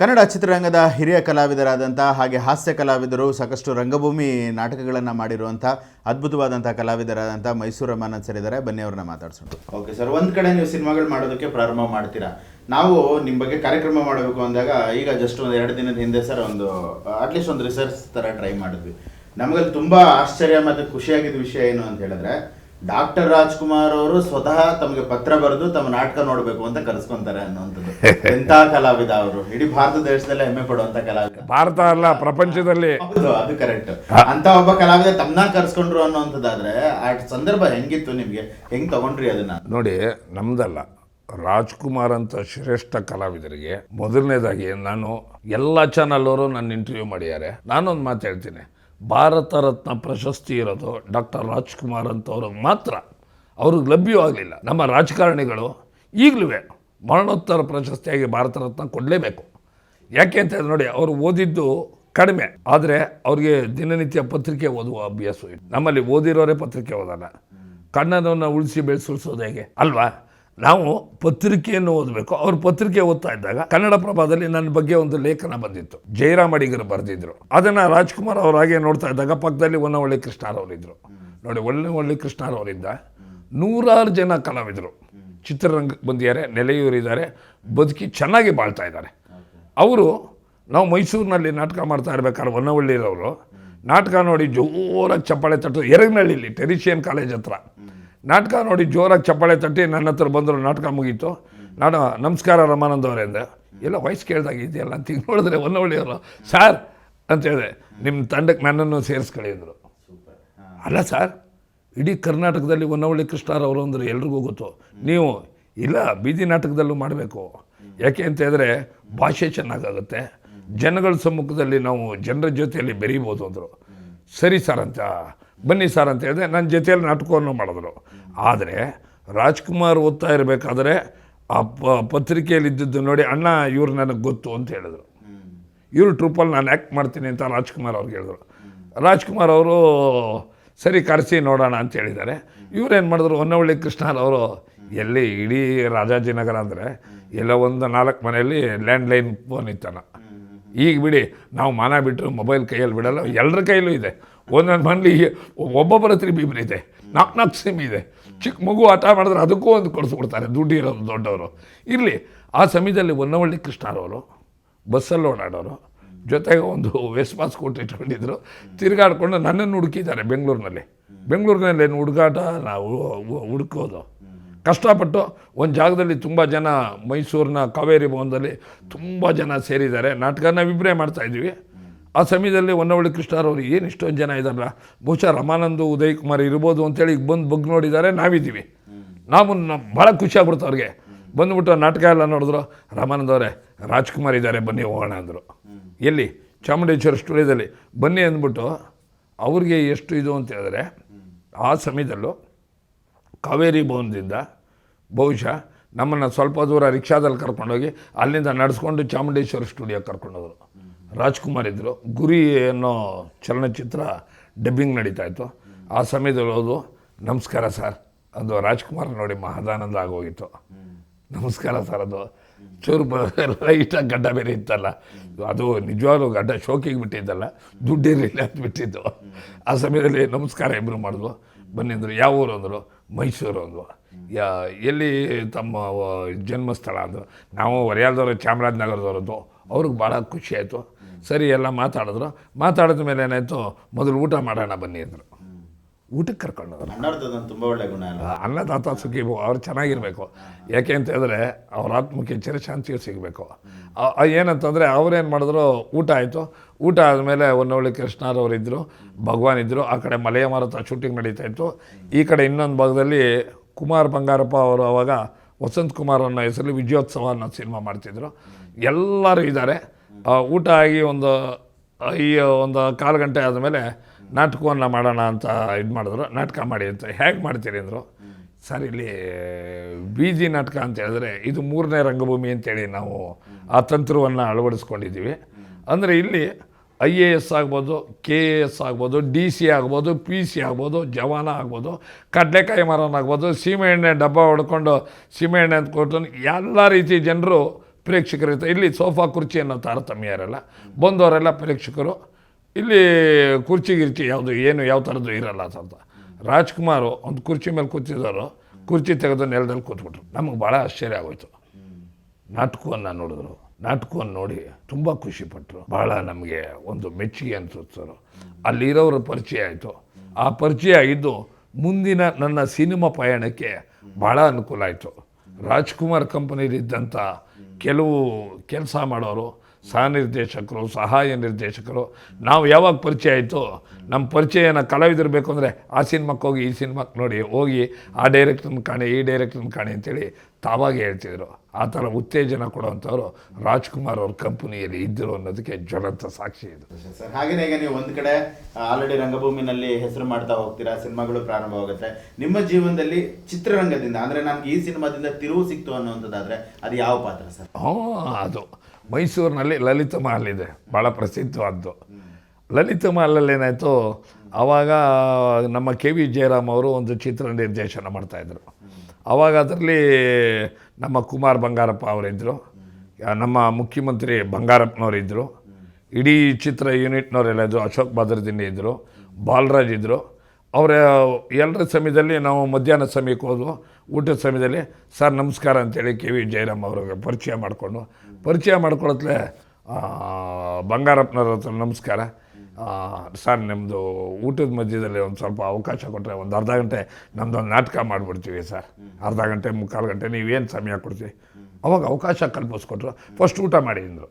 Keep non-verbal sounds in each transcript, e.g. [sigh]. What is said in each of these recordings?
ಕನ್ನಡ ಚಿತ್ರರಂಗದ ಹಿರಿಯ ಕಲಾವಿದರಾದಂಥ ಹಾಗೆ ಹಾಸ್ಯ ಕಲಾವಿದರು ಸಾಕಷ್ಟು ರಂಗಭೂಮಿ ನಾಟಕಗಳನ್ನು ಮಾಡಿರುವಂಥ ಅದ್ಭುತವಾದಂಥ ಕಲಾವಿದರಾದಂಥ ಮೈಸೂರು ರಮಾನಂದ್ ಸರ್ ಇದ್ದಾರೆ ಬನ್ನಿ ಅವ್ರನ್ನ ಮಾತಾಡ್ಸೋಣ. ಓಕೆ ಸರ್, ಒಂದು ಕಡೆ ನೀವು ಸಿನಿಮಾಗಳು ಮಾಡೋದಕ್ಕೆ ಪ್ರಾರಂಭ ಮಾಡ್ತೀರಾ? ನಾವು ನಿಮ್ಮ ಬಗ್ಗೆ ಕಾರ್ಯಕ್ರಮ ಮಾಡಬೇಕು ಅಂದಾಗ ಈಗ ಜಸ್ಟ್ ಒಂದು ಎರಡು ದಿನದ ಹಿಂದೆ ಸರ್ ಒಂದು ಅಟ್ಲೀಸ್ಟ್ ಒಂದು ರಿಸರ್ಚ್ ಥರ ಟ್ರೈ ಮಾಡಿದ್ವಿ. ನಮಗಲ್ಲಿ ತುಂಬ ಆಶ್ಚರ್ಯ ಮತ್ತು ಖುಷಿಯಾಗಿದ್ದ ವಿಷಯ ಏನು ಅಂತ ಹೇಳಿದ್ರೆ ಡಾಕ್ಟರ್ ರಾಜ್ಕುಮಾರ್ ಅವರು ಸ್ವತಃ ತಮಗೆ ಪತ್ರ ಬರೆದು ತಮ್ಮ ನಾಟಕ ನೋಡಬೇಕು ಅಂತ ಕರೆಸ್ಕೊಂತಾರೆ ಅನ್ನುವಂಥದ್ದು. [laughs] ಎಂತ ಕಲಾವಿದ ಅವರು. ಇಡೀ ಭಾರತ ದೇಶದಲ್ಲೇ ಹೆಮ್ಮೆ ಪಡುವಂತ ಕಲಾವಿದ. ಭಾರತ ಅಲ್ಲ ಪ್ರಪಂಚದಲ್ಲಿ. ಹೌದು ಅದು ಕರೆಕ್ಟ್ ಅಂತ ಒಬ್ಬ ಕಲಾವಿದ ತಮ್ಮನ್ನ ಕರ್ಸ್ಕೊಂಡ್ರು ಅನ್ನುವಂಥದ್ದಾದ್ರೆ ಆ ಸಂದರ್ಭ ಹೆಂಗಿತ್ತು ನಿಮ್ಗೆ? ಹೆಂಗ್ ತಗೊಂಡ್ರಿ ಅದನ್ನ? ನೋಡಿ ನಮ್ದಲ್ಲ. ರಾಜ್ಕುಮಾರ್ ಅಂತ ಶ್ರೇಷ್ಠ ಕಲಾವಿದರಿಗೆ ಮೊದಲನೇದಾಗಿ ನಾನು ಎಲ್ಲ ಚಾನಲ್ ಅವರು ನನ್ನ ಇಂಟರ್ವ್ಯೂ ಮಾಡಿದ್ದಾರೆ. ನಾನೊಂದು ಮಾತು ಹೇಳ್ತೀನಿ. ಭಾರತ ರತ್ನ ಪ್ರಶಸ್ತಿ ಇರೋದು ಡಾಕ್ಟರ್ ರಾಜ್ಕುಮಾರ್ ಅಂತವ್ರಿಗೆ ಮಾತ್ರ. ಅವ್ರಿಗೆ ಲಭ್ಯವಾಗಲಿಲ್ಲ. ನಮ್ಮ ರಾಜಕಾರಣಿಗಳು ಈಗಲೂ ಮರಣೋತ್ತರ ಪ್ರಶಸ್ತಿಯಾಗಿ ಭಾರತ ರತ್ನ ಕೊಡಲೇಬೇಕು. ಯಾಕೆ ಅಂತ ನೋಡಿ, ಅವರು ಓದಿದ್ದು ಕಡಿಮೆ. ಆದರೆ ಅವ್ರಿಗೆ ದಿನನಿತ್ಯ ಪತ್ರಿಕೆ ಓದುವ ಅಭ್ಯಾಸ ನಮ್ಮಲ್ಲಿ ಓದಿರೋರೇ ಪತ್ರಿಕೆ ಓದಲ್ಲ. ಕನ್ನಡವನ್ನು ಉಳಿಸಿ ಬೆಳೆಸೋದು ಹೇಗೆ? ಅಲ್ವಾ? ನಾವು ಪತ್ರಿಕೆಯನ್ನು ಓದಬೇಕು. ಅವ್ರ ಪತ್ರಿಕೆ ಓದ್ತಾ ಇದ್ದಾಗ ಕನ್ನಡ ಪ್ರಭಾದಲ್ಲಿ ನನ್ನ ಬಗ್ಗೆ ಒಂದು ಲೇಖನ ಬಂದಿತ್ತು. ಜಯರಾಮ್ ಅಡಿಗರು ಬರೆದಿದ್ರು. ಅದನ್ನು ರಾಜ್ಕುಮಾರ್ ಅವ್ರ ಹಾಗೆ ನೋಡ್ತಾ ಇದ್ದಾಗ ಪಕ್ಕದಲ್ಲಿ ಹೊನ್ನವಳ್ಳಿ ಕೃಷ್ಣರವರಿದ್ದರು ನೋಡಿ ಒಳ್ಳೆ ಕೃಷ್ಣಾರವರಿಂದ ಕೃಷ್ಣರವರಿಂದ ನೂರಾರು ಜನ ಕಲಾವಿದರು. ಚಿತ್ರರಂಗ ಬಂದಿದ್ದಾರೆ ನೆಲೆಯೂರಿದ್ದಾರೆ ಬದುಕಿ ಚೆನ್ನಾಗಿ ಬಾಳ್ತಾ ಇದ್ದಾರೆ. ಅವರು ನಾವು ಮೈಸೂರಿನಲ್ಲಿ ನಾಟಕ ಮಾಡ್ತಾ ಇರ್ಬೇಕಾದ್ರೆ ಹೊನ್ನವಳ್ಳಿರವರು. ನಾಟಕ ನೋಡಿ ಜೋರಾಗಿ ಚಪ್ಪಾಳೆ ತಟ್ಟು ಎರಗನಹಳ್ಳಿಲಿ ಟೆರಿಷಿಯನ್ ಕಾಲೇಜ್ ಹತ್ರ. ನಾಟಕ ನೋಡಿ ಜೋರಾಗಿ ಚಪ್ಪಾಳೆ ತಟ್ಟಿ ನನ್ನ ಹತ್ರ ಬಂದರು ನಾಟಕ ಮುಗೀತು. ನಾನು ನಮಸ್ಕಾರ ರಮಾನಂದ ಅವರೇ ಅಂದೆ. ಎಲ್ಲ ವಯಸ್ಸು ಕೇಳಿದಾಗ ಇದೆಯಲ್ಲ ಅಂತ ಈಗ ನೋಡಿದ್ರೆ ಹೊನ್ನವಳ್ಳಿಯವರು ಸಾರ್ ಅಂತ ಹೇಳಿದೆ. ನಿಮ್ಮ ತಂಡಕ್ಕೆ ನನ್ನನ್ನು ಸೇರಿಸ್ಕೊಳ್ಳಿ ಅಂದರು. ಅಲ್ಲ ಸರ್ ಇಡೀ ಕರ್ನಾಟಕದಲ್ಲಿ ಹೊನ್ನವಳ್ಳಿ ಕೃಷ್ಣರವರು ಅಂದರೆ ಎಲ್ರಿಗೂ ಗೊತ್ತು. ನೀವು ಇಲ್ಲ ಬೀದಿ ನಾಟಕದಲ್ಲೂ ಮಾಡಬೇಕು. ಯಾಕೆ ಅಂತ ಹೇಳಿದ್ರೆ ಭಾಷೆ ಚೆನ್ನಾಗಾಗುತ್ತೆ. ಜನಗಳ ಸಮ್ಮುಖದಲ್ಲಿ ನಾವು ಜನರ ಜೊತೆಯಲ್ಲಿ ಬೆರೀಬೋದು ಅಂದರು. ಸರಿ ಸರ್ ಅಂತ. ಬನ್ನಿ ಸರ್ ಅಂತ ಹೇಳಿದೆ ನನ್ನ ಜೊತೆಯಲ್ಲಿ ನಾಟಕವನ್ನು ಮಾಡಿದ್ರು. ಆದರೆ ರಾಜ್ಕುಮಾರ್ ಓದ್ತಾ ಇರಬೇಕಾದ್ರೆ ಆ ಪ ಪತ್ರಿಕೆಯಲ್ಲಿ ಇದ್ದಿದ್ದು ನೋಡಿ ಅಣ್ಣ ಇವ್ರು ನನಗೆ ಗೊತ್ತು ಅಂತ ಹೇಳಿದರು. ಇವ್ರು ಟ್ರೂಪಲ್ಲಿ ನಾನು ಆ್ಯಕ್ಟ್ ಮಾಡ್ತೀನಿ ಅಂತ ರಾಜ್ಕುಮಾರ್ ಅವ್ರಿಗೆ ಹೇಳಿದ್ರು. ರಾಜ್ಕುಮಾರ್ ಅವರು ಸರಿ ಕರೆಸಿ ನೋಡೋಣ ಅಂತ ಹೇಳಿದ್ದಾರೆ. ಇವ್ರೇನು ಮಾಡಿದ್ರು, ಹೊನ್ನವಳ್ಳಿ ಕೃಷ್ಣರವರು ಎಲ್ಲಿ ಇಡೀ ರಾಜಾಜಿನಗರ ಅಂದರೆ ಎಲ್ಲ ಒಂದು ನಾಲ್ಕು ಮನೆಯಲ್ಲಿ ಲ್ಯಾಂಡ್ಲೈನ್ ಫೋನ್ ಇತ್ತನ ಈಗ ಬಿಡಿ, ನಾವು ಮಾನ ಬಿಟ್ಟರು ಮೊಬೈಲ್ ಕೈಯಲ್ಲಿ ಬಿಡಲ್ಲ ಎಲ್ಲರ ಕೈಯಲ್ಲೂ ಇದೆ. ಒಂದೊಂದು ಮನೇಲಿ ಒಬ್ಬೊಬ್ಬರ ಹತ್ರ ಬಿಬ್ರ ಇದೆ ನಾಲ್ಕು ನಾಲ್ಕು ಸಿಮ್ ಇದೆ. ಚಿಕ್ಕ ಮಗು ಆಟ ಮಾಡಿದ್ರೆ ಅದಕ್ಕೂ ಒಂದು ಕೊಡಿಸ್ಬಿಡ್ತಾರೆ ದುಡ್ಡು ಇರೋದು ದೊಡ್ಡವರು. ಇರಲಿ, ಆ ಸಮಯದಲ್ಲಿ ಹೊನ್ನವಳ್ಳಿ ಕೃಷ್ಣರವರು, ಬಸ್ಸಲ್ಲಿ ಓಡಾಡೋರು, ಜೊತೆಗೆ ಒಂದು ವೆಸ್ಪಾಸ್ ಕೊಟ್ಟು ಇಟ್ಕೊಂಡಿದ್ರು, ತಿರುಗಾಡ್ಕೊಂಡು ನನ್ನನ್ನು ಹುಡುಕಿದ್ದಾರೆ ಬೆಂಗಳೂರಿನಲ್ಲಿ. ಬೆಂಗಳೂರಿನಲ್ಲಿ ಏನು ಹುಡುಗಾಟ, ನಾವು ಹುಡುಕೋದು. ಕಷ್ಟಪಟ್ಟು ಒಂದು ಜಾಗದಲ್ಲಿ ತುಂಬ ಜನ ಮೈಸೂರಿನ ಕಾವೇರಿ ಭವನದಲ್ಲಿ ತುಂಬ ಜನ ಸೇರಿದ್ದಾರೆ. ನಾಟಕ ನಾವಿಬ್ಬರೇ ಮಾಡ್ತಾಯಿದ್ವಿ ಆ ಸಮಯದಲ್ಲಿ ಹೊನ್ನವಳ್ಳಿ ಕೃಷ್ಣರವರು ಏನು ಇಷ್ಟೊಂದು ಜನ ಇದ್ದಾರಲ್ಲ ಬಹುಶಃ ರಮಾನಂದು ಉದಯ್ ಕುಮಾರ್ ಇರ್ಬೋದು ಅಂತೇಳಿ ಈಗ ಬಂದು ಬಗ್ ನೋಡಿದ್ದಾರೆ, ನಾವಿದ್ದೀವಿ. ನಾವು ಭಾಳ ಖುಷಿಯಾಗ್ಬಿಡ್ತು ಅವ್ರಿಗೆ. ಬಂದುಬಿಟ್ಟು ನಾಟಕ ಎಲ್ಲ ನೋಡಿದ್ರು, ರಮಾನಂದ್ ಅವರೇ, ರಾಜ್ಕುಮಾರ್ ಇದ್ದಾರೆ, ಬನ್ನಿ ಹೋಗೋಣ ಅಂದರು. ಎಲ್ಲಿ? ಚಾಮುಂಡೇಶ್ವರ ಸ್ಟುಡಿಯೋದಲ್ಲಿ. ಬನ್ನಿ ಅಂದ್ಬಿಟ್ಟು ಅವ್ರಿಗೆ ಎಷ್ಟು ಇದು ಅಂತ ಹೇಳಿದ್ರೆ, ಆ ಸಮಯದಲ್ಲೂ ಕಾವೇರಿ ಭವನದಿಂದ ಬಹುಶಃ ನಮ್ಮನ್ನು ಸ್ವಲ್ಪ ದೂರ ರಿಕ್ಷಾದಲ್ಲಿ ಕರ್ಕೊಂಡೋಗಿ ಅಲ್ಲಿಂದ ನಡೆಸ್ಕೊಂಡು ಚಾಮುಂಡೇಶ್ವರ ಸ್ಟುಡಿಯೋ ಕರ್ಕೊಂಡೋದ್ರು. ರಾಜ್ಕುಮಾರ್ ಇದ್ದರು ಗುರಿ ಅನ್ನೋ ಚಲನಚಿತ್ರ ಡಬ್ಬಿಂಗ್ ನಡೀತಾ ಇತ್ತು. ಆ ಸಮಯದಲ್ಲಿ ಹೋದು ನಮಸ್ಕಾರ ಸರ್, ಅದು ರಾಜ್ಕುಮಾರ್ ನೋಡಿ ಮಹದಾನಂದ ಆಗೋಗಿತ್ತು. ನಮಸ್ಕಾರ ಸರ್, ಅದು ಚೂರು ಲೈಟಾಗಿ ಗಡ್ಡ ಬೇರೆ ಇತ್ತಲ್ಲ. ಅದು ನಿಜವಾಗ್ಲೂ ಗಡ್ಡ ಶೋಕಿಗೆ ಬಿಟ್ಟಿದ್ದಲ್ಲ, ದುಡ್ಡಿರಲಿಲ್ಲ ಅಂತ ಬಿಟ್ಟಿದ್ದು ಆ ಸಮಯದಲ್ಲಿ ನಮಸ್ಕಾರ ಇಬ್ಬರು ಮಾಡಿದ್ವು ಬನ್ನಿ ಅಂದರು, ಯಾವ ಊರು ಅಂದರು? ಮೈಸೂರು ಅಂದರು ಯಾ, ಎಲ್ಲಿ ತಮ್ಮ ಜನ್ಮಸ್ಥಳ ಅಂದರು ನಾವು ಹೊರೆಯಾಲದವರು ಚಾಮರಾಜನಗರದವ್ರದ್ದು ಅವ್ರಿಗೆ ಭಾಳ ಖುಷಿ ಆಯಿತು. ಸರಿ, ಎಲ್ಲ ಮಾತಾಡಿದ್ರು. ಮಾತಾಡಿದ ಮೇಲೆ ಏನಾಯಿತು? ಮೊದಲು ಊಟ ಮಾಡೋಣ ಬನ್ನಿ ಅಂದರು. ಊಟಕ್ಕೆ ಕರ್ಕೊಂಡು ತುಂಬಾ ಒಳ್ಳೆ ಗುಣ ಅನ್ನದಾತ ಸುಖಿ ಭವ ಅವ್ರು ಚೆನ್ನಾಗಿರಬೇಕು. ಯಾಕೆ ಅಂತ ಹೇಳಿದ್ರೆ ಅವ್ರ ಆತ್ಮಕ್ಕೆ ಚಿರಶಾಂತಿಯು ಸಿಗಬೇಕು. ಏನಂತಂದರೆ ಅವ್ರೇನು ಮಾಡಿದ್ರು ಊಟ ಆಯಿತು. ಊಟ ಆದಮೇಲೆ ಹೊನ್ನವಳ್ಳಿ ಕೃಷ್ಣರವ್ರು ಇದ್ದರು ಭಗವಾನ್ ಇದ್ದರು ಆ ಕಡೆ ಮಲೆಯ ಮಾರುತ ಶೂಟಿಂಗ್ ನಡೀತಾ ಇತ್ತು. ಈ ಕಡೆ ಇನ್ನೊಂದು ಭಾಗದಲ್ಲಿ ಕುಮಾರ್ ಬಂಗಾರಪ್ಪ ಅವರು ಅವಾಗ ವಸಂತ್ ಕುಮಾರ್ ಅನ್ನೋ ಹೆಸರಲ್ಲಿ ವಿಜಯೋತ್ಸವ ಅನ್ನೋ ಸಿನಿಮಾ ಮಾಡ್ತಿದ್ರು. ಎಲ್ಲರೂ ಇದ್ದಾರೆ. ಊಟ ಆಗಿ ಒಂದು ಈ ಒಂದು ಕಾಲು ಗಂಟೆ ಆದಮೇಲೆ ನಾಟಕವನ್ನು ಮಾಡೋಣ ಅಂತ ಇದು ಮಾಡಿದ್ರು. ನಾಟಕ ಮಾಡಿ ಅಂತ ಹೇಗೆ ಮಾಡ್ತೀರಿ ಅಂದರು. ಸರ್, ಇಲ್ಲಿ, ಬೀದಿ ನಾಟಕ ಅಂತ ಹೇಳಿದ್ರೆ ಇದು ಮೂರನೇ ರಂಗಭೂಮಿ ಅಂತೇಳಿ ನಾವು ಆ ತಂತ್ರವನ್ನು ಅಳವಡಿಸ್ಕೊಂಡಿದ್ದೀವಿ. ಅಂದರೆ ಇಲ್ಲಿ ಐ ಎ ಎಸ್ ಆಗ್ಬೋದು, ಕೆ ಎ ಎಸ್ ಆಗ್ಬೋದು, ಡಿ ಸಿ ಆಗ್ಬೋದು, ಪಿ ಸಿ ಆಗ್ಬೋದು, ಜವಾನ ಆಗ್ಬೋದು, ಕಡಲೆಕಾಯಿ ಮರನಾಗ್ಬೋದು ಸೀಮೆಎಣ್ಣೆ ಡಬ್ಬ ಹೊಡ್ಕೊಂಡು ಸೀಮೆಎಣ್ಣೆ ಅಂತ ಕೊಟ್ಟು ಎಲ್ಲ ರೀತಿ ಜನರು ಪ್ರೇಕ್ಷಕರು ಇರ್ತಾರೆ ಇಲ್ಲಿ ಸೋಫಾ ಕುರ್ಚಿ ಅನ್ನೋ ತಾರತಮ್ಯ ಇರಲ್ಲ ಬಂದವರೆಲ್ಲ ಪ್ರೇಕ್ಷಕರು ಇಲ್ಲಿ ಕುರ್ಚಿ ಗಿರ್ಚಿ ಯಾವುದು ಏನು ಯಾವ ಥರದ್ದು ಇರಲ್ಲ ಅಂತ ರಾಜ್ಕುಮಾರು ಒಂದು ಕುರ್ಚಿ ಮೇಲೆ ಕೂತಿದ್ದವರು, ಕುರ್ಚಿ ತೆಗೆದು ನೆಲದಲ್ಲಿ ಕೂತ್ಬಿಟ್ರು. ನಮಗೆ ಭಾಳ ಆಶ್ಚರ್ಯ ಆಗೋಯ್ತು. ನಾಟಕವನ್ನು ನೋಡಿದ್ರು. ನಾಟಕವನ್ನು ನೋಡಿ ತುಂಬ ಖುಷಿಪಟ್ಟರು ಭಾಳ ನಮಗೆ ಒಂದು ಮೆಚ್ಚುಗೆ ಅನಿಸುತ್ತರು ಅಲ್ಲಿರೋರ ಪರಿಚಯ ಆಯಿತು. ಆ ಪರಿಚಯ ಇದ್ದು ಮುಂದಿನ ನನ್ನ ಸಿನಿಮಾ ಪಯಣಕ್ಕೆ ಭಾಳ ಅನುಕೂಲ ಆಯಿತು. ರಾಜ್ಕುಮಾರ್ ಕಂಪನಿಲಿದ್ದಂಥ ಕೆಲವು ಕೆಲಸ ಮಾಡೋರು ಸಹ ನಿರ್ದೇಶಕರು ಸಹಾಯ ನಿರ್ದೇಶಕರು. ನಾವು ಯಾವಾಗ ಪರಿಚಯ ಆಯಿತು, ನಮ್ಮ ಪರಿಚಯನ ಕಲಾವಿದರು ಬೇಕು ಅಂದರೆ ಆ ಸಿನಿಮಾಕ್ಕೆ ಹೋಗಿ ಈ ಸಿನಿಮಾಕ್ಕೆ ನೋಡಿ, ಹೋಗಿ ಆ ಡೈರೆಕ್ಟ್ರನ್ನ ಕಾಣಿ, ಈ ಡೈರೆಕ್ಟ್ರನ್ನ ಕಾಣಿ ಅಂತೇಳಿ ತಾವಾಗೇ ಹೇಳ್ತಿದ್ರು ಆ ಥರ ಉತ್ತೇಜನ ಕೊಡುವಂಥವ್ರು ರಾಜ್ಕುಮಾರ್ ಅವ್ರ ಕಂಪನಿಯಲ್ಲಿ ಇದ್ದರು ಅನ್ನೋದಕ್ಕೆ ಜ್ವಲಂತ ಸಾಕ್ಷಿ ಇದು. ಸರ್ ಹಾಗೇನೆ ಈಗ ನೀವು ಒಂದು ಕಡೆ ಆಲ್ರೆಡಿ ರಂಗಭೂಮಿನಲ್ಲಿ ಹೆಸರು ಮಾಡ್ತಾ ಹೋಗ್ತೀರಾ ಸಿನಿಮಾಗಳು ಪ್ರಾರಂಭವಾಗುತ್ತೆ ನಿಮ್ಮ ಜೀವನದಲ್ಲಿ ಚಿತ್ರರಂಗದಿಂದ ಅಂದರೆ ನಮ್ಗೆ ಈ ಸಿನಿಮಾದಿಂದ ತಿರುವು ಸಿಕ್ತು ಅನ್ನುವಂಥದ್ದಾದ್ರೆ ಅದು ಯಾವ ಪಾತ್ರ ಸರ್? ಹ್ಞೂ ಅದು ಮೈಸೂರಿನಲ್ಲಿ ಲಲಿತ ಮಹಲ್ ಇದೆ ಭಾಳ ಪ್ರಸಿದ್ಧವಾದ್ದು. ಲಲಿತ ಮಹಲಲ್ಲಿ ಏನಾಯಿತು ಆವಾಗ ನಮ್ಮ ಕೆ ವಿ ಜಯರಾಮ್ ಅವರು ಒಂದು ಚಿತ್ರ ನಿರ್ದೇಶನ ಮಾಡ್ತಾಯಿದ್ರು ಆವಾಗ ಅದರಲ್ಲಿ ನಮ್ಮ ಕುಮಾರ್ ಬಂಗಾರಪ್ಪ ಅವರಿದ್ದರು ನಮ್ಮ ಮುಖ್ಯಮಂತ್ರಿ ಬಂಗಾರಪ್ಪನವರಿದ್ದರು ಇಡೀ ಚಿತ್ರ ಯೂನಿಟ್ನವರೆಲ್ಲ ಇದ್ದರು ಅಶೋಕ್ ಭದ್ರದಿಂದ ಇದ್ದರು ಬಾಲರಾಜ್ ಇದ್ದರು ಅವರ ಎಲ್ಲರ ಸಮಯದಲ್ಲಿ ನಾವು ಮಧ್ಯಾಹ್ನ ಸಮಯಕ್ಕೆ ಹೋದ್ವು. ಊಟದ ಸಮಯದಲ್ಲಿ, ಸರ್, ನಮಸ್ಕಾರ ಅಂತೇಳಿ ಕೆ ವಿ ಜಯರಾಮ್ ಅವ್ರಿಗೆ ಪರಿಚಯ ಮಾಡಿಕೊಂಡು, ಪರಿಚಯ ಮಾಡ್ಕೊಳತ್ಲೆ ಬಂಗಾರಪ್ಪನವ್ರ ಹತ್ರ ನಮಸ್ಕಾರ. ಸರ್ ನಿಮ್ಮದು ಊಟದ ಮಧ್ಯದಲ್ಲಿ ಒಂದು ಸ್ವಲ್ಪ ಅವಕಾಶ ಕೊಟ್ಟರೆ ಒಂದು ಅರ್ಧ ಗಂಟೆ ನಮ್ಮದೊಂದು ನಾಟಕ ಮಾಡಿಬಿಡ್ತೀವಿ ಸರ್. ಅರ್ಧ ಗಂಟೆ, ಮುಕ್ಕಾಲು ಗಂಟೆ, ನೀವೇನು ಸಮಯ ಕೊಡ್ತೀವಿ ಅವಾಗ ಅವಕಾಶ ಕಲ್ಪಿಸ್ಕೊಟ್ರು. ಫಸ್ಟ್ ಊಟ ಮಾಡಿ ಅಂದರು.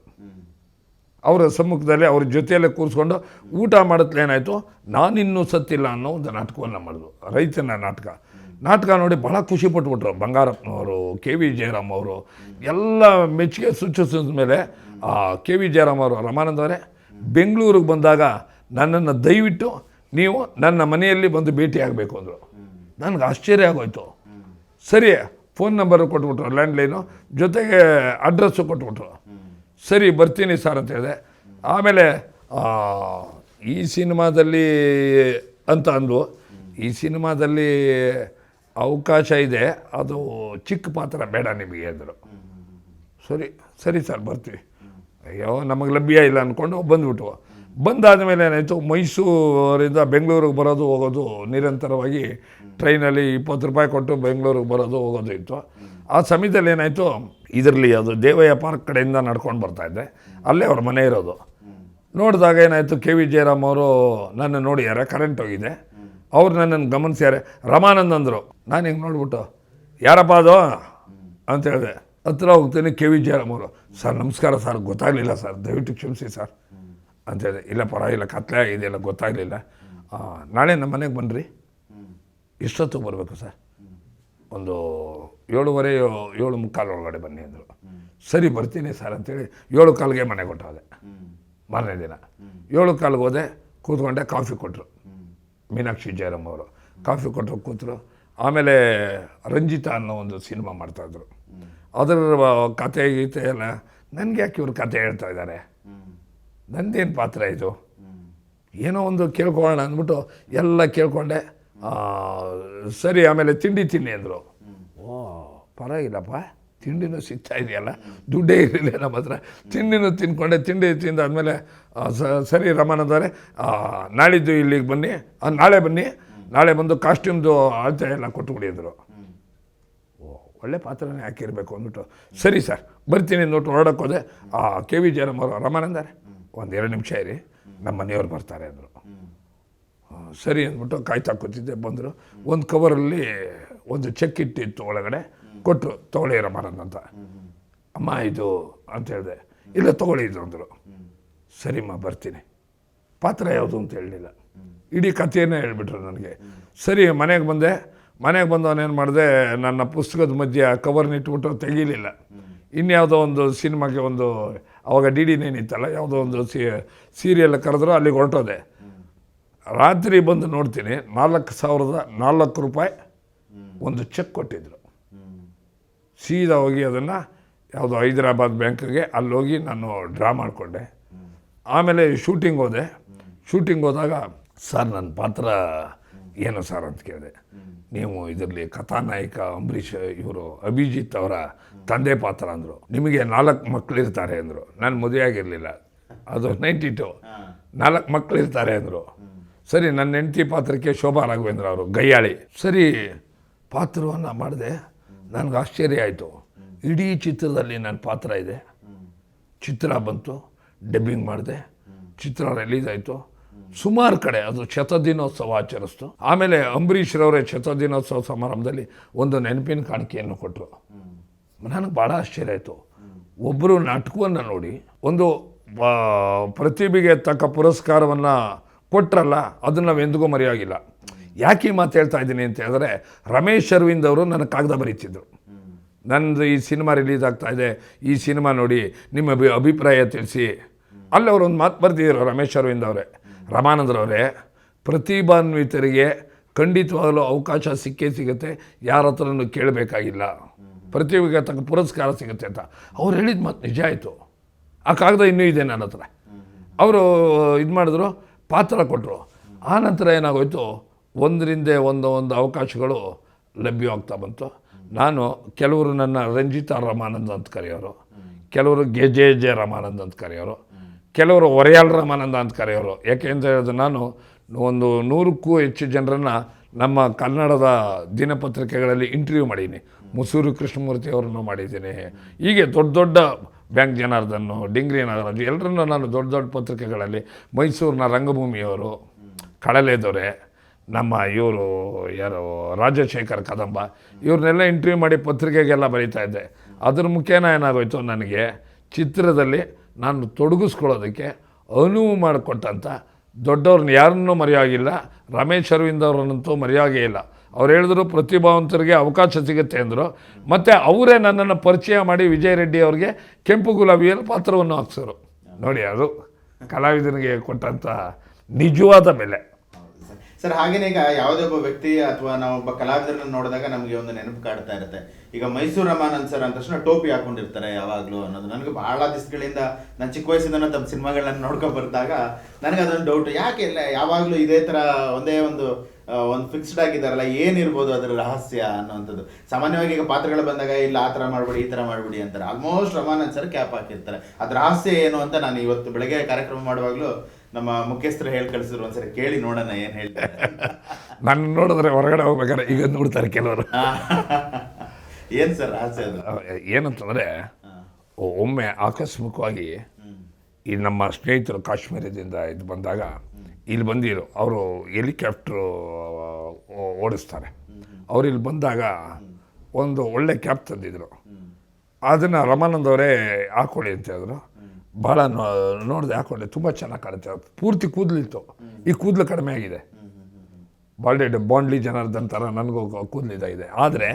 ಅವರ ಸಮ್ಮುಖದಲ್ಲಿ ಅವ್ರ ಜೊತೆಯಲ್ಲೇ ಕೂರಿಸ್ಕೊಂಡು ಊಟ ಮಾಡಿದ್ಲೆ ಏನಾಯಿತು? ನಾನಿನ್ನೂ ಸತ್ತಿಲ್ಲ ಅನ್ನೋ ಒಂದು ನಾಟಕವನ್ನು ಮಾಡಿದ್ರು ರೈತನ ನಾಟಕ. ನಾಟಕ ನೋಡಿ ಭಾಳ ಖುಷಿ ಪಟ್ಬಿಟ್ರು. ಬಂಗಾರಪ್ಪನವರು, ಕೆ ವಿ ಜಯರಾಮ್ ಅವರು, ಎಲ್ಲ ಮೆಚ್ಚುಗೆ ಸೂಚಿಸಿದ ಮೇಲೆ ಕೆ ವಿ ಜಯರಾಮ್ ಅವರು, ರಮಾನಂದ್ ಅವರೇ ಬೆಂಗಳೂರಿಗೆ ಬಂದಾಗ ನನ್ನನ್ನು ದಯವಿಟ್ಟು ನೀವು ನನ್ನ ಮನೆಯಲ್ಲಿ ಬಂದು ಭೇಟಿ ಆಗಬೇಕು ಅಂದರು. ನನಗೆ ಆಶ್ಚರ್ಯ ಆಗೋಯ್ತು. ಸರಿ, ಫೋನ್ ನಂಬರು ಕೊಟ್ಬಿಟ್ರು, ಲ್ಯಾಂಡ್ಲೈನು, ಜೊತೆಗೆ ಅಡ್ರೆಸ್ಸು ಕೊಟ್ಬಿಟ್ರು. ಸರಿ, ಬರ್ತೀನಿ ಸರ್ ಅಂತ ಹೇಳಿದೆ. ಆಮೇಲೆ ಈ ಸಿನಿಮಾದಲ್ಲಿ ಅಂತ ಅಂದು ಈ ಸಿನಿಮಾದಲ್ಲಿ ಅವಕಾಶ ಇದೆ, ಅದು ಚಿಕ್ಕ ಪಾತ್ರ ಬೇಡ ನಿಮಗೆ ಅಂದರು. ಸರಿ ಸರಿ ಸರ್, ಬರ್ತೀವಿ. ಅಯ್ಯೋ, ನಮಗೆ ಲಭ್ಯ ಇಲ್ಲ ಅಂದ್ಕೊಂಡು ಬಂದುಬಿಟ್ಟು ಬಂದಾದ ಮೇಲೆ ಏನಾಯಿತು, ಮೈಸೂರಿಂದ ಬೆಂಗಳೂರಿಗೆ ಬರೋದು ಹೋಗೋದು ನಿರಂತರವಾಗಿ ಟ್ರೈನಲ್ಲಿ ಇಪ್ಪತ್ತು ರೂಪಾಯಿ ಕೊಟ್ಟು ಬೆಂಗಳೂರಿಗೆ ಬರೋದು ಹೋಗೋದು ಇತ್ತು. ಆ ಸಮಯದಲ್ಲಿ ಏನಾಯಿತು, ಇದರಲ್ಲಿ ಅದು ದೇವಯ್ಯ ಪಾರ್ಕ್ ಕಡೆಯಿಂದ ನಡ್ಕೊಂಡು ಬರ್ತಾಯಿದ್ದೆ ಅಲ್ಲೇ ಅವ್ರ ಮನೆ ಇರೋದು. ನೋಡಿದಾಗ ಏನಾಯಿತು, ಕೆ ವಿ ಜಯರಾಮ್ ಅವರು ನನ್ನ ನೋಡಿದ್ದಾರೆ ಕರೆಂಟ್ ಹೋಗಿದೆ. ಅವ್ರು ನನ್ನನ್ನು ಗಮನಿಸ್ಯಾರೆ. ರಮಾನಂದ್ ಅಂದರು. ನಾನು ಹಿಂಗೆ ನೋಡ್ಬಿಟ್ಟು, ಯಾರಪ್ಪ ಅದು? ಅಂತ ಹೇಳಿದೆ. ಹತ್ರ ಹೋಗ್ತೇನೆ ಕೆ ವಿ ಜಯರಾಮ್ ಅವರು. ಸರ್, ನಮಸ್ಕಾರ ಸರ್, ಗೊತ್ತಾಗಲಿಲ್ಲ ಸರ್, ದಯವಿಟ್ಟು ಕ್ಷಮಿಸಿ ಸರ್. ಅಂತ ಹೇಳಿ, ಇಲ್ಲ ಪರವಾಗಿಲ್ಲ, ಕತ್ಲೆ ಇದೆಲ್ಲ ಗೊತ್ತಾಗಲಿಲ್ಲ. ನಾಳೆ ನಮ್ಮ ಮನೆಗೆ ಬನ್ನಿರಿ ಎಷ್ಟೊತ್ತು ಬರಬೇಕು ಸರ್? ಒಂದು ಏಳುವರೆ, ಏಳು ಮುಕ್ಕಾಲು ಒಳಗಡೆ ಬನ್ನಿ ಅಂದರು. ಸರಿ, ಬರ್ತೀನಿ ಸರ್ ಅಂತೇಳಿ ಏಳು ಕಾಲಿಗೆ ಮನೆ ಕೊಟ್ಟೋದೆ ಮಾರನೇ ದಿನ. ಏಳು ಕಾಲಿಗೆ ಹೋದೆ, ಕೂತ್ಕೊಂಡೆ, ಕಾಫಿ ಕೊಟ್ಟರು ಮೀನಾಕ್ಷಿ ಜಯರಾಮ್ ಅವರು. ಕಾಫಿ ಕೊಟ್ಟರು ಕೂತರು. ಆಮೇಲೆ ರಂಜಿತಾ ಅನ್ನೋ ಒಂದು ಸಿನಿಮಾ ಮಾಡ್ತಾಯಿದ್ರು ಅದರ ಕತೆ ಗೀತೆ ಎಲ್ಲ ನನಗೆ ಯಾಕೆ ಇವರು ಕತೆ ಹೇಳ್ತಾ ಇದ್ದಾರೆ? ನಂದೇನು ಪಾತ್ರ ಇದು? ಏನೋ ಒಂದು ಕೇಳ್ಕೊಳ್ಳೋಣ ಅಂದ್ಬಿಟ್ಟು ಎಲ್ಲ ಕೇಳ್ಕೊಂಡೆ. ಸರಿ, ಆಮೇಲೆ ತಿಂಡಿ ತಿನ್ನಿ ಅಂದರು. ಓ, ಪರವಾಗಿಲ್ಲಪ್ಪ. ತಿಂಡಿನೂ ಸಿಗ್ತಾ ಇದೆಯಲ್ಲ? ದುಡ್ಡೇ ಇರಲಿಲ್ಲ ನಮ್ಮ ಹತ್ರ. ತಿಂಡಿನೂ ತಿನ್ಕೊಂಡೆ. ತಿಂಡಿ ತಿಂದಾದ್ಮೇಲೆ ಸರಿ ರಮಾನಂದರೆ ನಾಳಿದ್ದು ಇಲ್ಲಿಗೆ ಬನ್ನಿ. ನಾಳೆ ಬನ್ನಿ. ನಾಳೆ ಬಂದು ಕಾಸ್ಟ್ಯೂಮ್ದು ಅಳತೆ ಎಲ್ಲ ಓ ಒಳ್ಳೆ ಪಾತ್ರನೇ ಹಾಕಿರಬೇಕು ಅಂದ್ಬಿಟ್ಟು. ಸರಿ ಸರ್, ಬರ್ತೀನಿ ಅಂದ್ಬಿಟ್ಟು ಹೊರಡಕ್ಕೆ ಹೋದೆ. ಆ ಕೆ ವಿ ಜಯರಾಮ್ ಅವರು ರಮಾನಂದರೆ ಒಂದು ಎರಡು ನಿಮಿಷ ಇರಿ. ನಮ್ಮ ಮನೆಯವ್ರು ಬರ್ತಾರೆ ಅಂದರು. ಸರಿ ಅಂದ್ಬಿಟ್ಟು ಕಾಯ್ತಾ ಕೂತಿದ್ದೆ, ಬಂದರು. ಒಂದು ಕವರಲ್ಲಿ ಒಂದು ಚೆಕ್ ಇಟ್ಟಿತ್ತು ಒಳಗಡೆ. ಕೊಟ್ಟರು ತೊಗೊಳ್ಳಿ ರಮಾನಂದ್ ಅಂತ. ಅಮ್ಮ, ಇದು ಅಂತ ಹೇಳಿದೆ. ಇಲ್ಲ, ತೊಗೊಳ್ಳಿ ಇದು, ಅಂದರು. ಸರಿಮ್ಮ ಬರ್ತೀನಿ. ಪಾತ್ರ ಯಾವುದು ಅಂತ ಹೇಳಲಿಲ್ಲ ಇಡೀ ಕಥೆಯನ್ನೇ ಹೇಳಿಬಿಟ್ರು ನನಗೆ. ಸರಿ, ಮನೆಗೆ ಬಂದೆ. ಮನೆಗೆ ಬಂದವನೇನು ಮಾಡಿದೆ, ನನ್ನ ಪುಸ್ತಕದ ಮಧ್ಯೆ ಕವರ್ನ ಇಟ್ಬಿಟ್ಟು ತೆಗೀಲಿಲ್ಲ. ಇನ್ಯಾವುದೋ ಒಂದು ಸಿನಿಮಾಗೆ ಒಂದು, ಅವಾಗ ಡಿ ಡಿ ನೇನಿತ್ತಲ್ಲ ಯಾವುದೋ ಒಂದು ಸಿ ಸೀರಿಯಲ್ ಕರೆದ್ರು ಅಲ್ಲಿಗೆ ಹೊರಟೋದೆ. ರಾತ್ರಿ ಬಂದು ನೋಡ್ತೀನಿ, ನಾಲ್ಕು ಸಾವಿರದ ನಾಲ್ಕು ರೂಪಾಯಿ ಒಂದು ಚೆಕ್ ಕೊಟ್ಟಿದ್ದರು ಸೀದಾ ಹೋಗಿ ಅದನ್ನು ಯಾವುದೋ ಹೈದರಾಬಾದ್ ಬ್ಯಾಂಕ್ಗೆ ಅಲ್ಲಿ ಹೋಗಿ ನಾನು ಡ್ರಾ ಮಾಡಿಕೊಂಡೆ. ಆಮೇಲೆ ಶೂಟಿಂಗ್ ಹೋದೆ. ಶೂಟಿಂಗ್ ಹೋದಾಗ, ಸರ್, ನನ್ನ ಪಾತ್ರ ಏನು ಸರ್? ಅಂತ ಕೇಳಿದೆ. ನೀವು ಇದರಲ್ಲಿ ಕಥಾನಾಯಕ, ಅಂಬರೀಷ್, ಇವರು ಅಭಿಜಿತ್ ಅವರ ತಂದೆ ಪಾತ್ರ ಅಂದರು. ನಿಮಗೆ ನಾಲ್ಕು ಮಕ್ಕಳಿರ್ತಾರೆ ಅಂದರು. ನಾನು ಮದುವೆ ಆಗಿರಲಿಲ್ಲ. ಅದು ನೈಂಟಿ ಟು. ನಾಲ್ಕು ಮಕ್ಕಳಿರ್ತಾರೆ ಅಂದರು. ಸರಿ ನನ್ನ ಹೆಂಡತಿ ಪಾತ್ರಕ್ಕೆ ಶೋಭಾ ರಾಘವೇಂದ್ರ ಅವರು ಗಯ್ಯಾಳಿ ಸರಿ, ಪಾತ್ರವನ್ನು ಮಾಡಿದೆ. ನನಗೆ ಆಶ್ಚರ್ಯ ಆಯಿತು. ಇಡೀ ಚಿತ್ರದಲ್ಲಿ ನನ್ನ ಪಾತ್ರ ಇದೆ. ಚಿತ್ರ ಬಂತು ಡಬ್ಬಿಂಗ್ ಮಾಡಿದೆ. ಚಿತ್ರ ರಿಲೀಸ್ ಆಯಿತು. ಸುಮಾರು ಕಡೆ, ಅದು ಶತದಿನೋತ್ಸವ ಆಚರಿಸ್ತು. ಆಮೇಲೆ ಅಂಬರೀಷ್ರವರೇ ಶತದಿನೋತ್ಸವ ಸಮಾರಂಭದಲ್ಲಿ ಒಂದು ನೆನಪಿನ ಕಾಣಿಕೆಯನ್ನು ಕೊಟ್ಟರು ನನಗೆ ಭಾಳ ಆಶ್ಚರ್ಯ ಆಯಿತು. ಒಬ್ಬರು ನಾಟಕವನ್ನು ನೋಡಿ, ಒಂದು ಪ್ರತಿಭೆಗೆ ತಕ್ಕ ಪುರಸ್ಕಾರವನ್ನು ಕೊಟ್ಟರಲ್ಲ ಅದನ್ನು ನಾವು ಎಂದಿಗೂ ಮರೆಯಾಗಿಲ್ಲ. ಯಾಕೆ ಈ ಮಾತು ಹೇಳ್ತಾ ಇದ್ದೀನಿ ಅಂತ ಹೇಳಿದ್ರೆ, ರಮೇಶ್ ಅರವಿಂದ್ ಅವರು ನನ್ನ ಕಾಗದ ಬರೀತಿದ್ರು. ನನ್ನದು ಈ ಸಿನಿಮಾ ರಿಲೀಸ್ ಆಗ್ತಾ ಇದೆ, ಈ ಸಿನಿಮಾ ನೋಡಿ ನಿಮ್ಮ ಅಭಿ, ಅಭಿಪ್ರಾಯ ತಿಳಿಸಿ. ಅಲ್ಲಿ ಅವರು ಒಂದು ಮಾತು ಬರ್ತಿದ್ದರು ರಮೇಶ್ ಅರವಿಂದ್ ಅವರೇ. ರಮಾನಂದ್ರವರೇ, ಪ್ರತಿಭಾನ್ವಿತರಿಗೆ ಖಂಡಿತವಾಗಲೂ ಅವಕಾಶ ಸಿಕ್ಕೇ ಸಿಗುತ್ತೆ. ಯಾರ ಹತ್ರನೂ ಕೇಳಬೇಕಾಗಿಲ್ಲ. ಪ್ರತಿಭೆಗೆ ತಕ್ಕ ಪುರಸ್ಕಾರ ಸಿಗುತ್ತೆ ಅಂತ. ಅವ್ರು ಹೇಳಿದ ಮಾತು ನಿಜ ಆಯಿತು. ಆ ಕಾಗದ ಇನ್ನೂ ಇದೆ ನನ್ನ ಹತ್ರ. ಅವರು ಇದು ಮಾಡಿದ್ರು, ಪಾತ್ರ ಕೊಟ್ಟರು ಆ ನಂತರ ಏನಾಗೋಯ್ತು? ಒಂದರಿಂದ ಒಂದು ಒಂದು ಅವಕಾಶಗಳು ಲಭ್ಯವಾಗ್ತಾ ಬಂತು. ನಾನು ಕೆಲವರು ನನ್ನ ರಂಜಿತಾ ರಮಾನಂದ್ ಅಂತ ಕರೆಯೋರು. ಕೆಲವರು ಗೆ ಜೆ ಜೆ ರಮಾನಂದ್ ಅಂತ ಕರೆಯೋರು. ಕೆಲವರು ಒರೆಯಾಳ್ ರಾಮಾನಂದ ಅಂತ ಕರೆಯೋರು. ಯಾಕೆ ಅಂತ ಹೇಳಿದ್ರೆ ನಾನು ಒಂದು ನೂರಕ್ಕೂ ಹೆಚ್ಚು ಜನರನ್ನು ನಮ್ಮ ಕನ್ನಡದ ದಿನಪತ್ರಿಕೆಗಳಲ್ಲಿ ಇಂಟರ್ವ್ಯೂ ಮಾಡೀನಿ. ಮುಸೂರು ಕೃಷ್ಣಮೂರ್ತಿ ಅವರನ್ನು ಮಾಡಿದ್ದೀನಿ. ಹೀಗೆ ದೊಡ್ಡ ದೊಡ್ಡ ಬ್ಯಾಂಕ್ ಜನಾರ್ದನ್ನು, ಡಿಂಗ್ರಿ ನಾಗರಾಜು ಎಲ್ಲರನ್ನು ನಾನು ದೊಡ್ಡ ದೊಡ್ಡ ಪತ್ರಿಕೆಗಳಲ್ಲಿ ಮೈಸೂರಿನ ರಂಗಭೂಮಿಯವರು ಕಡಲೆದೊರೆ ನಮ್ಮ ಇವರು ಯಾರು ರಾಜಶೇಖರ್ ಕದಂಬ, ಇವ್ರನ್ನೆಲ್ಲ ಇಂಟರ್ವ್ಯೂ ಮಾಡಿ ಪತ್ರಿಕೆಗೆಲ್ಲ ಬರೀತಾ ಇದ್ದೆ. ಅದ್ರ ಮುಖೇನ ಏನಾಗೋಯ್ತು ನನಗೆ? ಚಿತ್ರದಲ್ಲಿ ನಾನು ತೊಡಗಿಸ್ಕೊಳ್ಳೋದಕ್ಕೆ ಅನುವು ಮಾಡಿಕೊಟ್ಟಂಥ ದೊಡ್ಡವ್ರನ್ನ ಯಾರನ್ನೂ ಮರೆಯಾಗಿಲ್ಲ, ರಮೇಶ್ ಅರವಿಂದ್ ಅವರನ್ನಂತೂ ಮರೆಯಾಗೇ ಇಲ್ಲ. ಅವ್ರು ಹೇಳಿದ್ರು ಪ್ರತಿಭಾವಂತರಿಗೆ ಅವಕಾಶ ಸಿಗುತ್ತೆ ಅಂದರು. ಮತ್ತು ಅವರೇ ನನ್ನನ್ನು ಪರಿಚಯ ಮಾಡಿ ವಿಜಯ್ ರೆಡ್ಡಿ ಅವ್ರಿಗೆ ಕೆಂಪು ಗುಲಾಬಿಯಲ್ಲಿ ಪಾತ್ರವನ್ನು ಹಾಕ್ಸೋರು. ನೋಡಿ ಅದು ಕಲಾವಿದನಿಗೆ ಕೊಟ್ಟಂಥ ನಿಜವಾದ ಬೆಲೆ. ಸರ್, ಹಾಗೇನೆ ಈಗ ಯಾವುದೇ ಒಬ್ಬ ವ್ಯಕ್ತಿ ಅಥವಾ ನಾವು ಒಬ್ಬ ಕಲಾವಿದರನ್ನ ನೋಡಿದಾಗ ನಮಗೆ ಒಂದು ನೆನಪು ಕಾಡ್ತಾ ಇರುತ್ತೆ. ಈಗ ಮೈಸೂರು ರಮಾನಂದ್ ಸರ್ ಅಂದ ತಕ್ಷಣ ಟೋಪಿ ಹಾಕೊಂಡಿರ್ತಾರೆ ಯಾವಾಗಲೂ ಅನ್ನೋದು ನನಗೆ ಬಹಳ ದಿಸ್ಗಳಿಂದ ನಾನು ಚಿಕ್ಕ ವಯಸ್ಸಿಂದ ತಮ್ಮ ಸಿನಿಮಾಗಳನ್ನ ನೋಡ್ಕೊಂಡು ಬರ್ದಾಗ ನನಗೆ ಅದೊಂದು ಡೌಟ್ ಯಾಕೆ ಇಲ್ಲ, ಯಾವಾಗಲೂ ಇದೇ ಥರ ಒಂದೇ ಒಂದು ಒಂದು ಫಿಕ್ಸ್ಡ್ ಆಗಿದ್ದಾರಲ್ಲ ಏನಿರ್ಬೋದು ಅದರ ರಹಸ್ಯ ಅನ್ನೋವಂಥದ್ದು. ಸಾಮಾನ್ಯವಾಗಿ ಈಗ ಪಾತ್ರಗಳು ಬಂದಾಗ, ಇಲ್ಲ, ಆ ಥರ ಮಾಡ್ಬಿಡಿ, ಈ ಥರ ಮಾಡ್ಬಿಡಿ ಅಂತಾರೆ. ಆಲ್ಮೋಸ್ಟ್ ರಮಾನಂದ್ ಸರ್ ಕ್ಯಾಪ್ ಹಾಕಿರ್ತಾರೆ. ಅದು ರಹಸ್ಯ ಏನು ಅಂತ ನಾನು ಇವತ್ತು ಬೆಳಗ್ಗೆ ಕಾರ್ಯಕ್ರಮ ಮಾಡುವಾಗಲೂ ನಮ್ಮ ಮುಖ್ಯಸ್ಥರು ಹೇಳಿ ಕಳಿಸಿದ್ರು ಒಂದ್ಸರಿ ಕೇಳಿ ನೋಡೋಣ ಏನು ಹೇಳ್ತಾರೆ. ನನ್ನ ನೋಡಿದ್ರೆ ಹೊರಗಡೆ ಹೋಗ್ಬೇಕಾದ್ರೆ ಈಗ ನೋಡ್ತಾರೆ ಕೆಲವರು. ಏನು ಸರ್ ಆಸೆ ಅದು? ಏನಂತಂದರೆ ಒಮ್ಮೆ ಆಕಸ್ಮಿಕವಾಗಿ ಈ ನಮ್ಮ ಸ್ನೇಹಿತರು ಕಾಶ್ಮೀರದಿಂದ ಇದು ಬಂದಾಗ ಇಲ್ಲಿ ಬಂದಿರು. ಅವರು ಹೆಲಿಕಾಪ್ಟ್ರು ಓಡಿಸ್ತಾರೆ. ಅವ್ರು ಇಲ್ಲಿ ಬಂದಾಗ ಒಂದು ಒಳ್ಳೆ ಕ್ಯಾಪ್ ತಂದಿದ್ರು. ಅದನ್ನು ರಮಾನಂದ್ ಅವರೇ ಹಾಕೊಳ್ಳಿ ಅಂತ ಹೇಳಿದ್ರು. ಭಾಳ ನೋಡಿದೆ, ಹಾಕೊಂಡೆ, ತುಂಬ ಚೆನ್ನಾಗಿ ಕಾಣುತ್ತೆ. ಪೂರ್ತಿ ಕೂದಲಿತ್ತು ಈ ಕೂದಲು ಕಡಿಮೆ ಆಗಿದೆ. ಬಾಲ್ಡೆಡ್ ಬಾಂಡ್ಲಿ ಜನಾರ್ದನ್ ಥರ ನನಗೂ ಇದಾಗಿದೆ ಆದರೆ,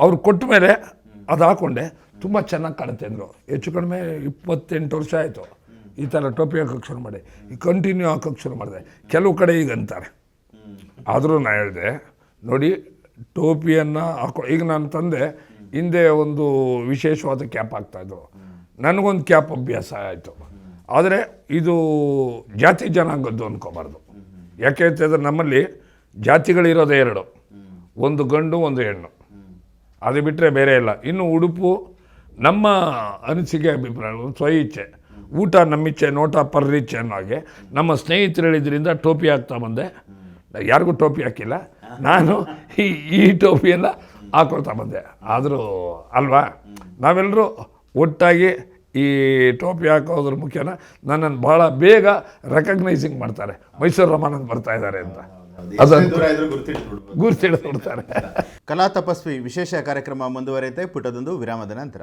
ಅವ್ರು ಕೊಟ್ಟ ಮೇಲೆ ಅದು ಹಾಕ್ಕೊಂಡೆ ತುಂಬ ಚೆನ್ನಾಗಿ ಕಾಣುತ್ತೆ ಅಂದರು. ಹೆಚ್ಚು ಕಡಿಮೆ ಇಪ್ಪತ್ತೆಂಟು ವರ್ಷ ಆಯಿತು. ಈ ಥರ ಟೋಪಿ ಹಾಕೋಕ್ಕೆ ಶುರು ಮಾಡಿ. ಈ ಕಂಟಿನ್ಯೂ ಹಾಕೋಕ್ಕೆ ಶುರು ಮಾಡಿದೆ. ಕೆಲವು ಕಡೆ ಈಗ ಅಂತಾರೆ. ಆದರೂ ನಾನು ಹೇಳಿದೆ, ನೋಡಿ, ಟೋಪಿಯನ್ನು ಹಾಕೊ, ಈಗ ನಾನು ತಂದೆ, ಹಿಂದೆ ಒಂದು ವಿಶೇಷವಾದ ಕ್ಯಾಪ್ ಹಾಕ್ತಾಯಿದ್ರು ನನಗೊಂದು ಕ್ಯಾಪ್ ಅಭ್ಯಾಸ ಆಯಿತು. ಆದರೆ ಇದು ಜಾತಿ ಜನಾಂಗದ್ದು ಅಂದ್ಕೋಬಾರ್ದು ಯಾಕೆ ಅಂತಂದರೆ ನಮ್ಮಲ್ಲಿ ಜಾತಿಗಳಿರೋದೇ ಎರಡು. ಒಂದು ಗಂಡು, ಒಂದು ಹೆಣ್ಣು. ಅದು ಬಿಟ್ಟರೆ ಬೇರೆ ಇಲ್ಲ. ಇನ್ನು ಉಡುಪು ನಮ್ಮ ಅನಿಸಿಕೆ ಅಭಿಪ್ರಾಯ ಸ್ವಯ ಇಚ್ಛೆ. ಊಟ ನಮ್ಮಿಚ್ಛೆ ನೋಟ ಪರ್ರಿಚ್ಛೆ ಅನ್ನೋ ಹಾಗೆ ನಮ್ಮ ಸ್ನೇಹಿತರು ಹೇಳಿದ್ರಿಂದ ಟೋಪಿ ಹಾಕ್ತಾ ಬಂದೆ. ಯಾರಿಗೂ ಟೋಪಿ ಹಾಕಿಲ್ಲ. ನಾನು ಈ ಈ ಟೋಪಿಯನ್ನು ಹಾಕೊಳ್ತಾ ಬಂದೆ. ಆದರೂ ಅಲ್ವಾ? ನಾವೆಲ್ಲರೂ ಒಟ್ಟಾಗಿ ಈ ಟೋಪಿ ಹಾಕೋದ್ರ ಮುಖ್ಯನ ನನ್ನನ್ನು ಬಹಳ ಬೇಗ ರೆಕಗ್ನೈಸಿಂಗ್ ಮಾಡ್ತಾರೆ. ಮೈಸೂರು ರಮಾನಂದ್ ಬರ್ತಾ ಇದ್ದಾರೆ ಅಂತ. ಗುರ್ತಿಟ್ಬಿಡ್ಬೋದು ಕಲಾ ತಪಸ್ವಿ ವಿಶೇಷ ಕಾರ್ಯಕ್ರಮ ಮುಂದುವರಿಯುತ್ತೆ. ಪುಟದೊಂದು ವಿರಾಮದ ನಂತರ.